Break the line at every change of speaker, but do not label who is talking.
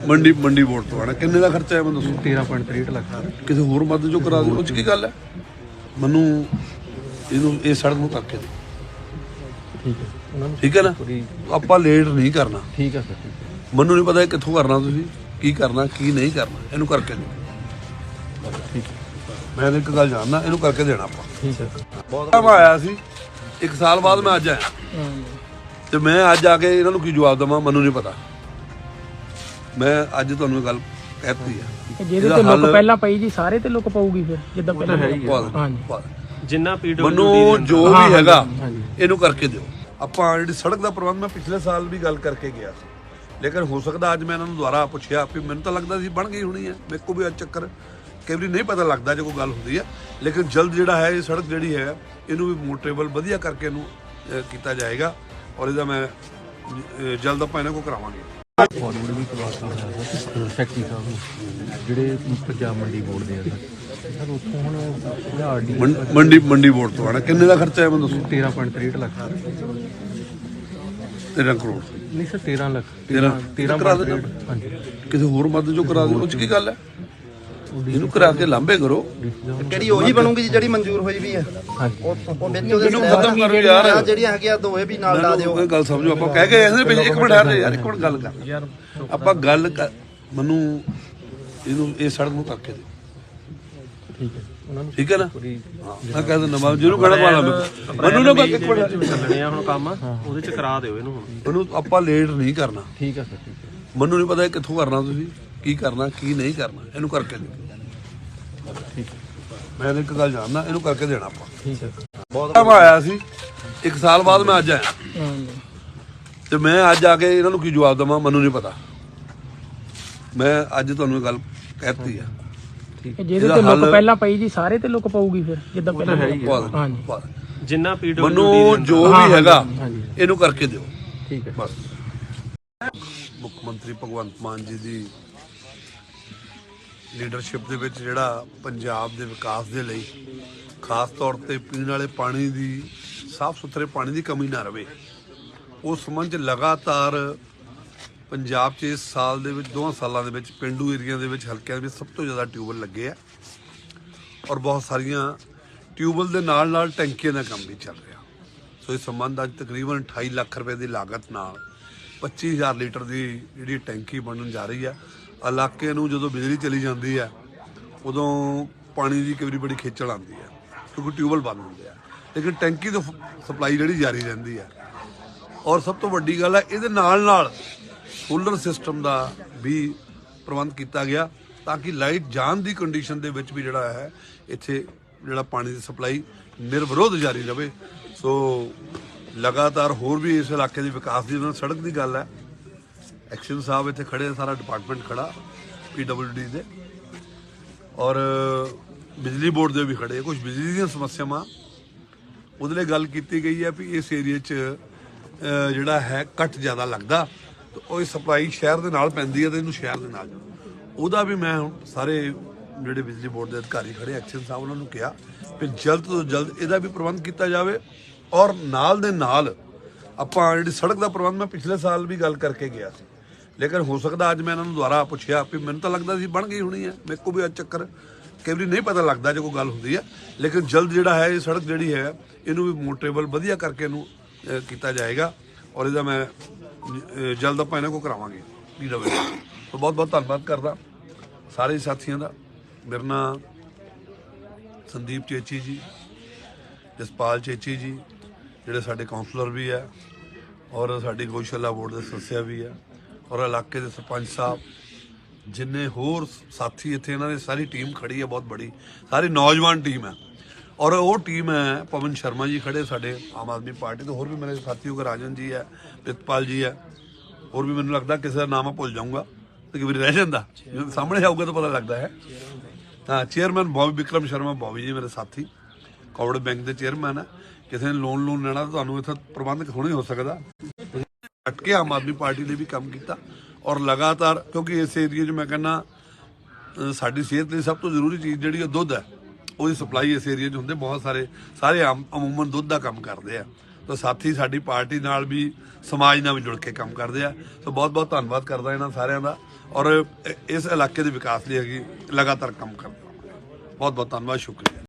ਮੰਡੀ ਮੰਡੀ ਬੋਰਡ ਤੋਂ ਆਣਾ ਕਿੰਨੇ ਦਾ ਖਰਚਾ ਹੈ ਮੈਨੂੰ ਦੱਸੋ?
13.63 ਲੱਖ
ਕਿਸੇ ਹੋਰ ਮਦਦ ਜੋ ਕਰਾ ਦਿਓ। ਉਹ ਚ ਕੀ ਗੱਲ ਹੈ? ਮੈਨੂੰ ਇਹਨੂੰ ਇਹ ਸੜਕ ਨੂੰ ਕਰਕੇ ਦੇ
ਠੀਕ ਹੈ। ਨੂੰ
ਠੀਕ ਹੈ ਨਾ?
ਪੂਰੀ
ਆਪਾਂ ਲੇਟ ਨਹੀਂ ਕਰਨਾ।
ਠੀਕ ਹੈ ਸਰ
ਮੈਨੂੰ ਨਹੀਂ ਪਤਾ ਇਹ ਕਿੱਥੋਂ ਕਰਨਾ ਤੁਸੀਂ ਕੀ ਕਰਨਾ ਕੀ ਨਹੀਂ ਕਰਨਾ। ਇਹਨੂੰ ਕਰਕੇ ਦੇ
ਠੀਕ
ਮੈਂ ਇੱਕ ਗੱਲ ਜਾਣਦਾ ਇਹਨੂੰ ਕਰਕੇ ਦੇਣਾ ਆਪਾਂ।
ਠੀਕ ਹੈ।
ਬਹੁਤ ਆਇਆ ਸੀ ਇੱਕ ਸਾਲ ਬਾਅਦ ਮੈਂ ਅੱਜ ਆਇਆ। ਤੇ ਮੈਂ ਅੱਜ ਆ ਕੇ ਇਹਨਾਂ ਨੂੰ ਕੀ ਜਵਾਬ ਦਵਾਂ ਮੈਨੂੰ ਨਹੀਂ ਪਤਾ। ਮੈਂ ਅੱਜ ਤੁਹਾਨੂੰ ਇਹ ਗੱਲ ਕਹਿਤੀ ਆ।
ਜਿਹਦੇ ਤੇ ਲੁੱਕ ਪਹਿਲਾਂ ਪਈ ਜੀ ਸਾਰੇ ਤੇ ਲੁੱਕ ਪਊਗੀ ਫਿਰ ਜਿੱਦਾਂ ਪਹਿਲਾਂ
ਪਾ
ਹਾਂਜੀ।
ਪਾ।
ਜਿੰਨਾ ਪੀਡਬਲਯੂਡੀ
ਮੈਨੂੰ ਜੋ ਵੀ ਹੈਗਾ। ਇਹਨੂੰ ਕਰਕੇ ਦਿਓ। ਆਪਾਂ ਜਿਹੜੀ ਸੜਕ ਦਾ ਪ੍ਰਬੰਧ ਮੈਂ ਪਿਛਲੇ ਸਾਲ ਵੀ ਗੱਲ ਕਰਕੇ ਗਿਆ ਸੀ। ਲੇਕਿਨ ਹੋ ਸਕਦਾ ਅੱਜ ਮੈਂ ਇਹਨਾਂ ਨੂੰ ਦੁਬਾਰਾ ਪੁੱਛਿਆ ਵੀ ਮੈਨੂੰ ਤਾਂ ਲੱਗਦਾ ਸੀ ਬਣ ਗਈ ਹੋਣੀ ਹੈ। ਮੇਰੇ ਕੋ ਵੀ ਅੱਜ ਚੱਕਰ ਕਈ ਵਾਰੀ ਨਹੀਂ ਪਤਾ ਲੱਗਦਾ ਜੇ ਕੋਈ ਗੱਲ ਹੁੰਦੀ ਹੈ। ਲੇਕਿਨ ਜਲਦ ਜਿਹੜਾ ਹੈ ਇਹ ਸੜਕ ਜਿਹੜੀ ਹੈ ਇਹਨੂੰ ਵੀ ਮੋਟਰੇਬਲ ਵਧੀਆ ਕਰਕੇ ਇਹਨੂੰ ਕੀਤਾ ਜਾਏਗਾ। ਔਰ ਇਹਦਾ ਮੈਂ ਜਲਦ ਆਪਾਂ ਇਹਨਾਂ ਕੋ ਕਰਾਵਾਂਗੇ।
ਫਾਰਵਰਡ ਵੀ ਕਰਵਾਤਾ ਹੋਇਆ ਸਰ ਸੈਕਟਰੀ ਸਾਹਿਬ ਨੂੰ ਜਿਹੜੇ ਪੰਜਾਬ ਮੰਡੀ ਬੋਰਡ ਦੇ ਆ ਸਰ ਸਰ ਉੱਥੋਂ ਹੁਣ ਆਰਡੀ
ਮੰ- ਮੰਡੀ ਮੰਡੀ ਬੋਰਡ ਤੋਂ ਆਣਾ ਕਿੰਨੇ ਦਾ ਖਰਚਾ ਹੈ ਮੈਨੂੰ ਦੱਸੋ?
13.63 ਲੱਖ।
13 ਕਰੋੜ।
ਨਹੀਂ ਸਰ 13 ਲੱਖ।
13
13
ਕਰਾ ਦੇਣਾ
ਹਾਂਜੀ।
ਕਿਸੇ ਹੋਰ ਮਦਦ ਜੋ ਕਰਾ ਦਿਓ ਉਹ ਚ ਕੀ ਗੱਲ ਹੈ? ਇਹਨੂੰ ਕਰਾ ਕੇ ਲਾਂਬੇ ਕਰੋ।
ਕਿਹੜੀ ਉਹੀ ਬਣੂਗੀ ਜੀ ਜਿਹੜੀ ਮਨਜ਼ੂਰ ਹੋਈ ਵੀ ਹੈ?
ਹਾਂਜੀ।
ਉਹ ਉਹ ਵਿੱਚ ਉਹਦੇ
ਇਹਨੂੰ ਖਤਮ ਕਰੋ ਯਾਰ।
ਆਹ ਜਿਹੜੀਆਂ ਹੈਗੀਆਂ ਦੋਏ ਵੀ ਨਾਲ ਲਾ ਦਿਓ।
ਇਹ ਗੱਲ ਸਮਝੋ ਆਪਾਂ ਕਹਿ ਗਏ ਇਹਨੇ ਵੀ ਇੱਕ ਮਿੰਟ ਠਹਿਰ ਜਾ ਯਾਰ ਇੱਕ ਮਿੰਟ ਗੱਲ ਕਰ। ਆਪਾਂ ਗੱਲ ਕਰ- ਮੈਨੂੰ ਇਹਨੂੰ ਇਹ ਸੜਕ ਨੂੰ ਕਰਕੇ ਦੇ।
ਠੀਕ ਹੈ। ਉਹਨਾਂ ਨੂੰ
ਠੀਕ ਹੈ ਨਾ? ਹਾਂ, ਮੈਂ ਕਹਿ ਦਿੰਦਾ ਮੈਂ ਜਿਹਨੂੰ ਕਹਿਣਾ ਪਾਣਾ ਮੈਨੂੰ ਨਾ ਇੱਕ ਮਿੰਟ।
ਚੱਲਣੇ ਆ ਹੁਣ ਕੰਮ ਉਹਦੇ ਚ ਕਰਾ ਦਿਓ ਇਹਨੂੰ ਹੁਣ।
ਉਹਨੂੰ ਆਪਾਂ ਲੇਟ ਨਹੀਂ ਕਰਨਾ।
ਠੀਕ ਹੈ ਸਰ ਠੀਕ ਹੈ।
ਮੈਨੂੰ ਨਹੀਂ ਪਤਾ ਇਹ ਕਿੱਥੋਂ ਕਰਨਾ ਤੁਸੀਂ? ਕੀ ਕਰਨਾ ਕੀ ਨਹੀਂ ਕਰਨਾ ਇਹਨੂੰ ਕਰਕੇ ਦੇ।
ਠੀਕ ਹੈ
ਮੈਂ ਇੱਕ ਗੱਲ ਜਾਣਦਾ ਇਹਨੂੰ ਕਰਕੇ ਦੇਣਾ ਆਪਾਂ।
ਠੀਕ ਹੈ।
ਬਹੁਤ ਮੈਂ ਆਇਆ ਸੀ ਇੱਕ ਸਾਲ ਬਾਅਦ ਮੈਂ ਅੱਜ ਆਇਆ। ਤੇ ਮੈਂ ਅੱਜ ਆ ਕੇ ਇਹਨਾਂ ਨੂੰ ਕੀ ਜਵਾਬ ਦਵਾਂ ਮੈਨੂੰ ਨਹੀਂ ਪਤਾ। ਮੈਂ ਅੱਜ ਤੁਹਾਨੂੰ ਇਹ ਗੱਲ ਕਹਿਤੀ ਆ।
ਜਿਹਦੇ ਤੇ ਲੁੱਕ
ਹੱਲ-
ਪਹਿਲਾਂ ਪਈ ਜੀ ਸਾਰੇ ਤੇ ਲੁੱਕ ਪਊਗੀ ਫਿਰ ਜਿੱਦਾਂ ਪਹਿਲਾਂ ਹਾਂਜੀ।
ਜਿੰਨਾ ਪੀਡਬਲਯੂਡੀ
ਮੈਨੂੰ ਜੋ ਵੀ ਹੈਗਾ ਇਹਨੂੰ ਕਰਕੇ ਦਿਓ।
ਠੀਕ ਹੈ।
ਬਸ। ਮੁੱਖ ਮੰਤਰੀ ਭਗਵੰਤ ਮਾਨ ਜੀ ਦੀ ਲੀਡਰਸ਼ਿਪ ਦੇ ਵਿੱਚ ਜਿਹੜਾ ਪੰਜਾਬ ਦੇ ਵਿਕਾਸ ਦੇ ਲਈ ਖਾਸ ਤੌਰ ਤੇ ਪੀਣ ਵਾਲੇ ਪਾਣੀ ਦੀ, ਸਾਫ਼ ਸੁਥਰੇ ਪਾਣੀ ਦੀ ਕਮੀ ਨਾ ਰਵੇ। ਉਸ ਸੰਬੰਧ 'ਚ ਲਗਾਤਾਰ ਪੰਜਾਬ 'ਚ ਇਸ ਸਾਲ ਦੇ ਵਿੱਚ, ਦੋਹਾਂ ਸਾਲਾਂ ਦੇ ਵਿੱਚ, ਪਿੰਡੂ ਏਰੀਆ ਦੇ ਵਿੱਚ, ਹਲਕਿਆਂ ਦੇ ਵਿੱਚ ਸਭ ਤੋਂ ਜ਼ਿਆਦਾ ਟਿਊਬਲ ਲੱਗੇ ਆ ਔਰ ਬਹੁਤ ਸਾਰੀਆਂ ਟਿਊਬਲ ਦੇ ਨਾਲ ਨਾਲ ਟੈਂਕੀਆਂ ਦਾ ਕੰਮ ਵੀ ਚੱਲ ਰਿਹਾ। ਸੋ ਇਸ ਸੰਬੰਧ ਅੱਜ ਤਕਰੀਬਨ 28 ਲੱਖ ਰੁਪਏ ਦੀ ਲਾਗਤ ਨਾਲ 25000 ਲੀਟਰ ਦੀ ਜਿਹੜੀ ਟੈਂਕੀ ਬਣਨ ਜਾ ਰਹੀ ਹੈ ਇਲਾਕੇ ਨੂੰ ਜਦੋਂ ਬਿਜਲੀ ਚਲੀ ਜਾਂਦੀ ਹੈ ਉਦੋਂ ਪਾਣੀ ਦੀ ਕਈ ਵਾਰੀ ਬੜੀ ਖੇਚਲ ਆਉਂਦੀ ਹੈ ਕਿਉਂਕਿ ਟਿਊਬਲ ਬੰਦ ਹੁੰਦੇ ਆ। ਲੇਕਿਨ ਟੈਂਕੀ ਤੋਂ ਸਪਲਾਈ ਜਿਹੜੀ ਜਾਰੀ ਰਹਿੰਦੀ ਹੈ ਔਰ ਸਭ ਤੋਂ ਵੱਡੀ ਗੱਲ ਹੈ ਇਹਦੇ ਨਾਲ ਨਾਲ ਸੋਲਰ ਸਿਸਟਮ ਦਾ ਵੀ ਪ੍ਰਬੰਧ ਕੀਤਾ ਗਿਆ, ਤਾਂ ਕਿ ਲਾਈਟ ਜਾਣ ਦੀ ਕੰਡੀਸ਼ਨ ਦੇ ਵਿੱਚ ਵੀ ਜਿਹੜਾ ਹੈ, ਇੱਥੇ ਜਿਹੜਾ ਪਾਣੀ ਦੀ ਸਪਲਾਈ ਨਿਰਵਿਰੋਧ ਜਾਰੀ ਰਵੇ। ਸੋ ਲਗਾਤਾਰ ਹੋਰ ਵੀ ਇਸ ਇਲਾਕੇ ਦੇ ਵਿਕਾਸ ਦੀ ਉਹਨਾਂ ਸੜਕ ਦੀ ਗੱਲ ਹੈ। ਐਕਸ਼ਨ ਸਾਹਿਬ ਇੱਥੇ ਖੜੇ ਸਾਰਾ ਡਿਪਾਰਟਮੈਂਟ ਖੜਾ ਪੀਡਬਲਯੂਡੀ ਦੇ। ਔਰ, ਬਿਜਲੀ ਬੋਰਡ ਦੇ ਵੀ ਖੜੇ ਆ। ਕੁਝ ਬਿਜਲੀ ਦੀਆਂ ਸਮੱਸਿਆਵਾਂ, ਉਹਦੇ ਲਈ ਗੱਲ ਕੀਤੀ ਗਈ ਹੈ ਵੀ ਇਸ ਏਰੀਆ 'ਚ ਜਿਹੜਾ ਹੈ, ਕੱਟ ਜ਼ਿਆਦਾ ਲੱਗਦਾ। ਤੇ ਉਹ ਸਪਲਾਈ ਸ਼ਹਿਰ ਦੇ ਨਾਲ ਪੈਂਦੀ ਹੈ ਤੇ ਇਹਨੂੰ ਸ਼ਹਿਰ ਦੇ ਨਾਲ। ਉਹਦਾ ਵੀ ਮੈਂ ਹੁਣ ਸਾਰੇ ਜਿਹੜੇ ਬਿਜਲੀ ਬੋਰਡ ਦੇ ਅਧਿਕਾਰੀ ਖੜੇ ਐਕਸ਼ਨ ਸਾਹਿਬ ਉਹਨਾਂ ਨੂੰ ਕਿਹਾ ਵੀ ਜਲਦ ਤੋਂ ਜਲਦ ਇਹਦਾ ਵੀ ਪ੍ਰਬੰਧ ਕੀਤਾ ਜਾਵੇ। ਔਰ ਨਾਲ ਦੇ ਨਾਲ ਆਪਾਂ ਜਿਹੜੀ ਸੜਕ ਦਾ ਪ੍ਰਬੰਧ ਮੈਂ ਪਿਛਲੇ ਸਾਲ ਵੀ ਗੱਲ ਕਰਕੇ ਗਿਆ ਸੀ। ਲੇਕਿਨ ਹੋ ਸਕਦਾ ਅੱਜ ਮੈਂ ਇਹਨਾਂ ਨੂੰ ਦੁਬਾਰਾ ਪੁੱਛਿਆ ਵੀ ਮੈਨੂੰ ਤਾਂ ਲੱਗਦਾ ਸੀ ਬਣ ਗਈ ਹੋਣੀ ਹੈ। ਮੇਰੇ ਕੋ ਵੀ ਅੱਜ ਚੱਕਰ ਕਈ ਵਾਰੀ ਨਹੀਂ ਪਤਾ ਲੱਗਦਾ ਜੇ ਕੋਈ ਗੱਲ ਹੁੰਦੀ ਹੈ। ਲੇਕਿਨ ਜਲਦ ਜਿਹੜਾ ਹੈ, ਇਹ ਸੜਕ ਜਿਹੜੀ ਹੈ, ਇਹਨੂੰ ਵੀ ਮੋਟਰੇਬਲ ਵਧੀਆ ਕਰਕੇ ਇਹਨੂੰ ਕੀਤਾ ਜਾਏਗਾ ਔਰ ਇਹਦਾ ਮੈਂ ਜਲਦ ਆਪਾਂ ਇਹਨਾਂ ਕੋ ਕਰਾਵਾਂਗੇ। ਪੀਡਬਲਯੂ ਸੋ ਬਹੁਤ ਬਹੁਤ ਧੰਨਵਾਦ ਕਰਦਾ ਸਾਰੇ ਸਾਥੀਆਂ ਦਾ। ਮੇਰੇ ਨਾਲ ਸੰਦੀਪ ਚੇਚੀ ਜੀ, ਜਸਪਾਲ ਚੇਚੀ ਜੀ ਜਿਹੜੇ ਸਾਡੇ ਕਾਉਂਸਲਰ ਵੀ ਹੈ ਔਰ ਸਾਡੀ ਗੋਸ਼ਾਲਾ ਬੋਰਡ ਦੇ ਸਦੱਸਿਆ ਵੀ ਹੈ ਔਰ ਇਲਾਕੇ ਦੇ ਸਰਪੰਚ ਸਾਹਿਬ, ਜਿੰਨੇ ਹੋਰ ਸਾਥੀ ਇੱਥੇ, ਇਹਨਾਂ ਦੀ ਸਾਰੀ ਟੀਮ ਖੜੀ ਹੈ ਬਹੁਤ ਬੜੀ, ਸਾਰੀ ਨੌਜਵਾਨ ਟੀਮ ਹੈ ਔਰ ਉਹ ਟੀਮ ਹੈ, ਪਵਨ ਸ਼ਰਮਾ ਜੀ ਖੜੇ ਸਾਡੇ ਆਮ ਆਦਮੀ ਪਾਰਟੀ ਤੋਂ, ਹੋਰ ਵੀ ਮੇਰੇ ਸਾਥੀ ਹੋ ਰਾਜਨ ਜੀ ਹੈ, ਪ੍ਰਿਤਪਾਲ ਜੀ ਹੈ, ਹੋਰ ਵੀ ਮੈਨੂੰ ਲੱਗਦਾ ਕਿਸੇ ਦਾ ਨਾਮ ਮੈਂ ਭੁੱਲ ਜਾਊਂਗਾ, ਤੇ ਕਿ ਵੀ ਰਹਿ ਜਾਂਦਾ, ਜਦੋਂ ਸਾਹਮਣੇ ਆਊਗਾ ਤਾਂ ਪਤਾ ਲੱਗਦਾ ਹੈ। ਹਾਂ, chairman Bobby, Vikram Sharma Bobby ji ਮੇਰੇ ਸਾਥੀ ਕੋਵਿਡ ਬੈਂਕ ਦੇ ਚੇਅਰਮੈਨ ਹੈ ਕਿਸੇ ਨੇ ਲੋਨ ਲੋਨ ਲੈਣਾ ਤਾਂ ਤੁਹਾਨੂੰ ਇੱਥੇ ਪ੍ਰਬੰਧ ਹੁਣੇ ਹੋ ਸਕਦਾ। ਹਟ ਕੇ ਆਮ ਆਦਮੀ ਪਾਰਟੀ ਨੇ ਵੀ ਕੰਮ ਕੀਤਾ ਔਰ ਲਗਾਤਾਰ ਕਿਉਂਕਿ ਇਸ ਏਰੀਏ 'ਚ ਮੈਂ ਕਹਿੰਦਾ ਸਾਡੀ ਸਿਹਤ ਲਈ ਸਭ ਤੋਂ ਜ਼ਰੂਰੀ ਚੀਜ਼ ਜਿਹੜੀ ਉਹ ਦੁੱਧ ਹੈ, ਉਹਦੀ ਸਪਲਾਈ ਇਸ ਏਰੀਏ 'ਚ ਹੁੰਦੇ ਬਹੁਤ ਸਾਰੇ ਸਾਰੇ ਆਮ, ਅਮੂਮਨ ਦੁੱਧ ਦਾ ਕੰਮ ਕਰਦੇ ਆ। ਤਾਂ ਸਾਥੀ ਸਾਡੀ ਪਾਰਟੀ ਨਾਲ ਵੀ ਸਮਾਜ ਨਾਲ ਵੀ ਜੁੜ ਕੇ ਕੰਮ ਕਰਦੇ ਆ। ਸੋ ਬਹੁਤ ਬਹੁਤ ਧੰਨਵਾਦ ਕਰਦਾ ਇਹਨਾਂ ਸਾਰਿਆਂ ਦਾ ਔਰ ਇਸ ਇਲਾਕੇ ਦੇ ਵਿਕਾਸ ਲਈ ਹੈਗੀ ਲਗਾਤਾਰ ਕੰਮ ਕਰਦਾ ਬਹੁਤ ਬਹੁਤ ਧੰਨਵਾਦ, ਸ਼ੁਕਰੀਆ।